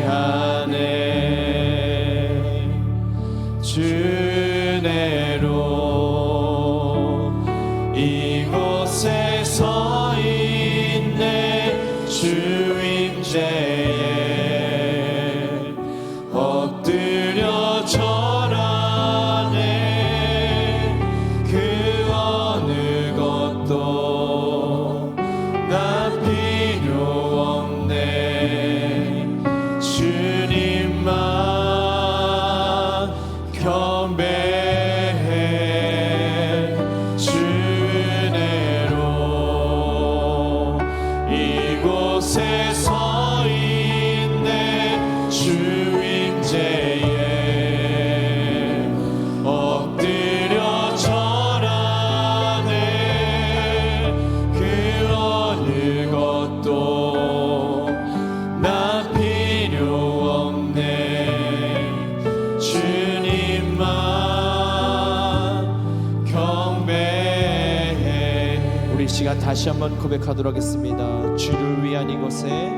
have. 다시 한번 고백하도록 하겠습니다. 주를 위한 이곳에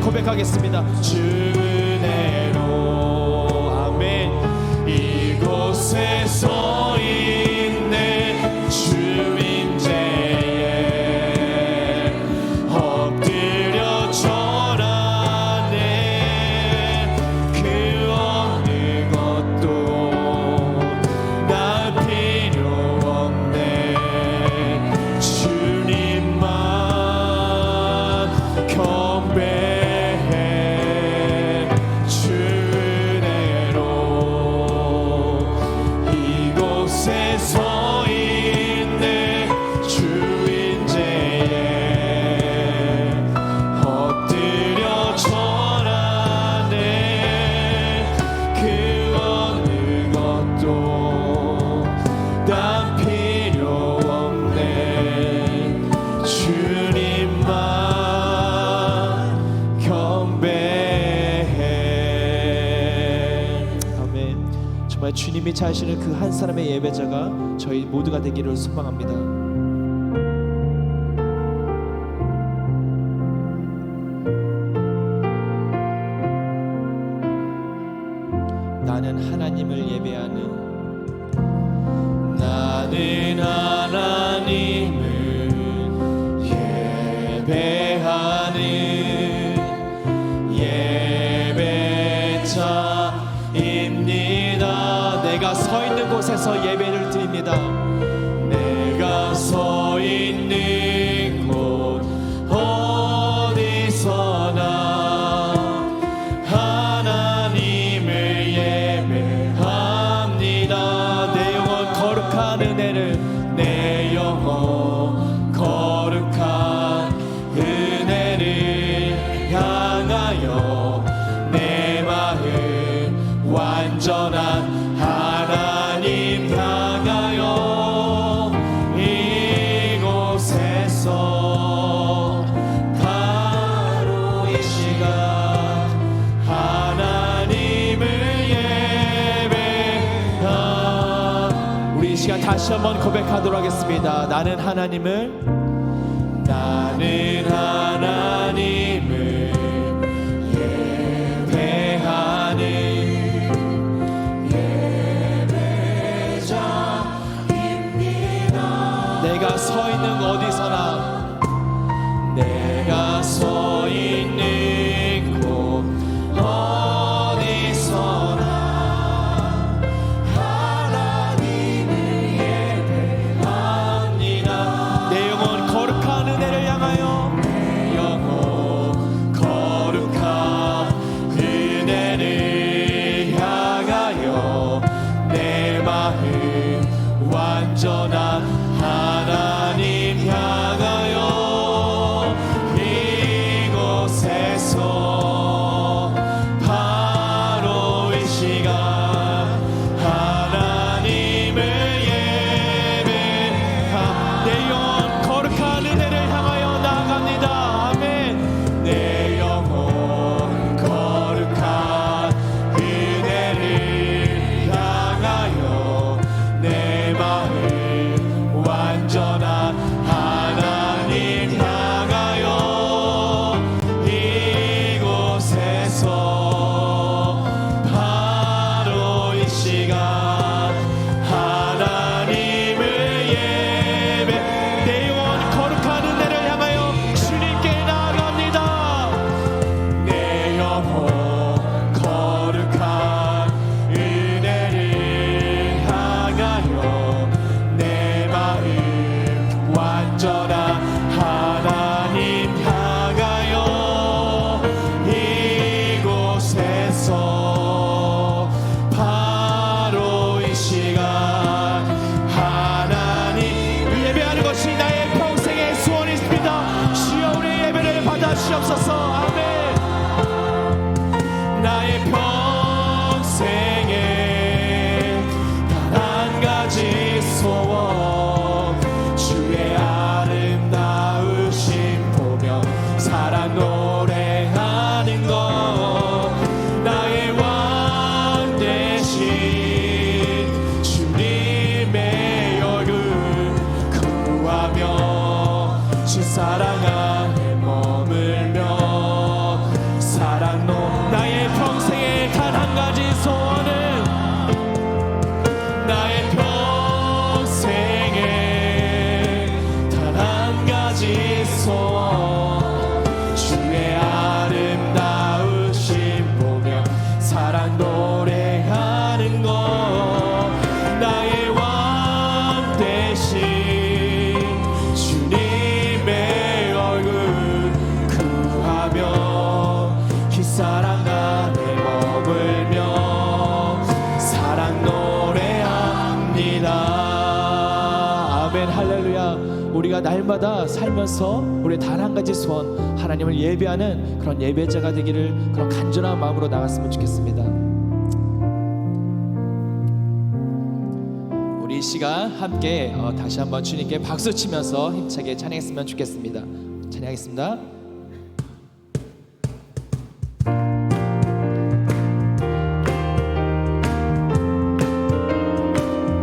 고백하겠습니다. 주 은혜로 되기를 소망합니다. 나는 하나님을 예배하는 your home. 다시 한번 고백하도록 하겠습니다. 나는 하나님을 Oh. 날마다 살면서 우리 단 한 가지 소원 하나님을 예배하는 그런 예배자가 되기를 그런 간절한 마음으로 나갔으면 좋겠습니다. 우리 이 시간 함께 어, 다시 한번 주님께 박수 치면서 힘차게 찬양했으면 좋겠습니다. 찬양하겠습니다.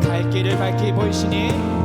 갈 길을 밝히 보이시니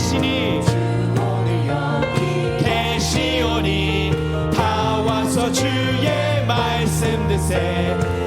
대신이 대시오니 다 와서 주의 말씀 드세.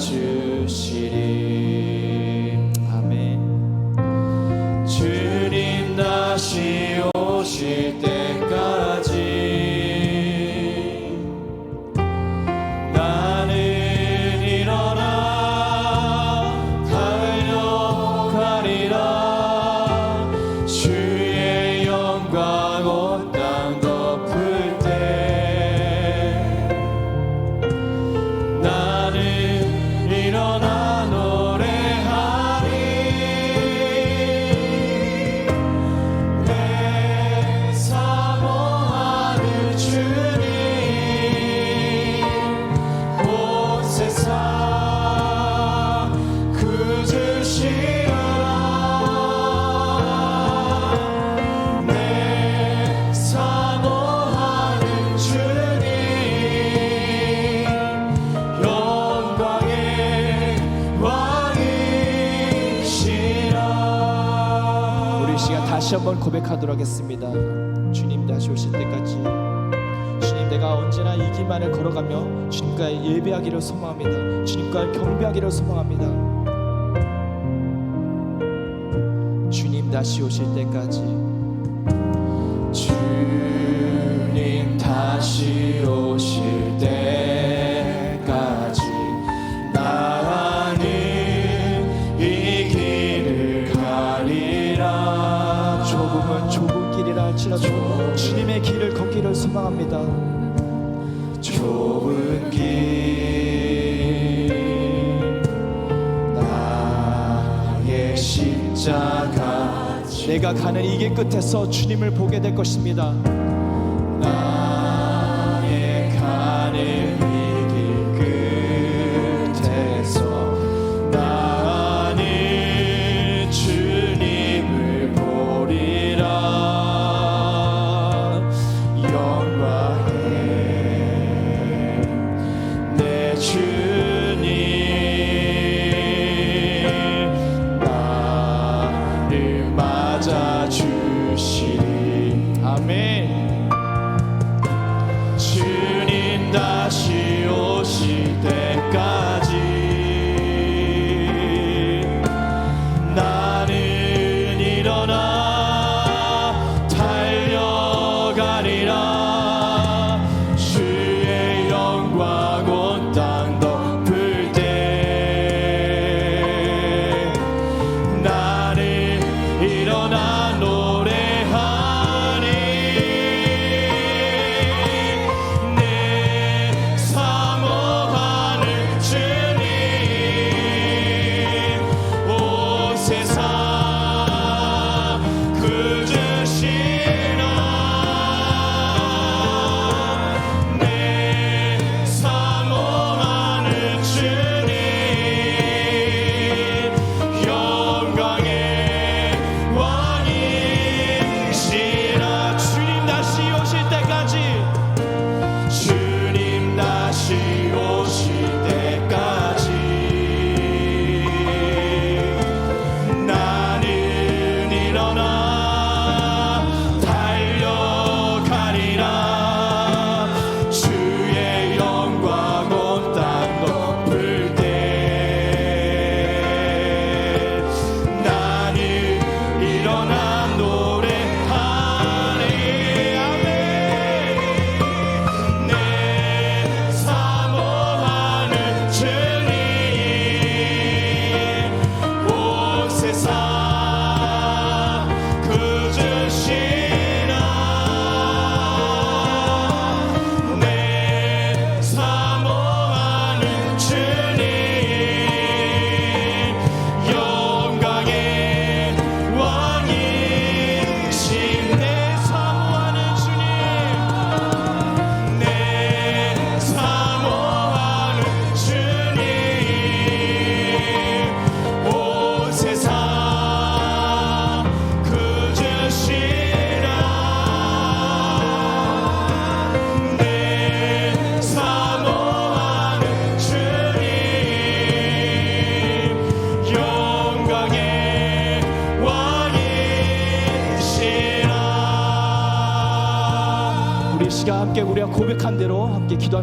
주시리. 교제하기를 소망합니다. 주님과 경배하기를 소망합니다. 주님 다시 오실 때까지 주님 다시 오실 우리가 가는 이 길 끝에서 주님을 보게 될 것입니다.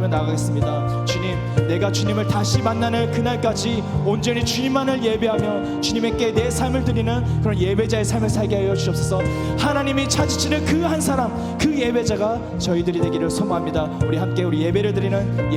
기도하며 나가겠습니다. 주님, 내가 주님을 다시 만나는 그날까지 온전히 주님만을 예배하며 주님께 내 삶을 드리는 그런 예배자의 삶을 살게 하여 주옵소서. 하나님이 찾으시는 그 한 사람, 그 예배자가 저희들이 되기를 소망합니다. 우리 함께 우리 예배를 드리는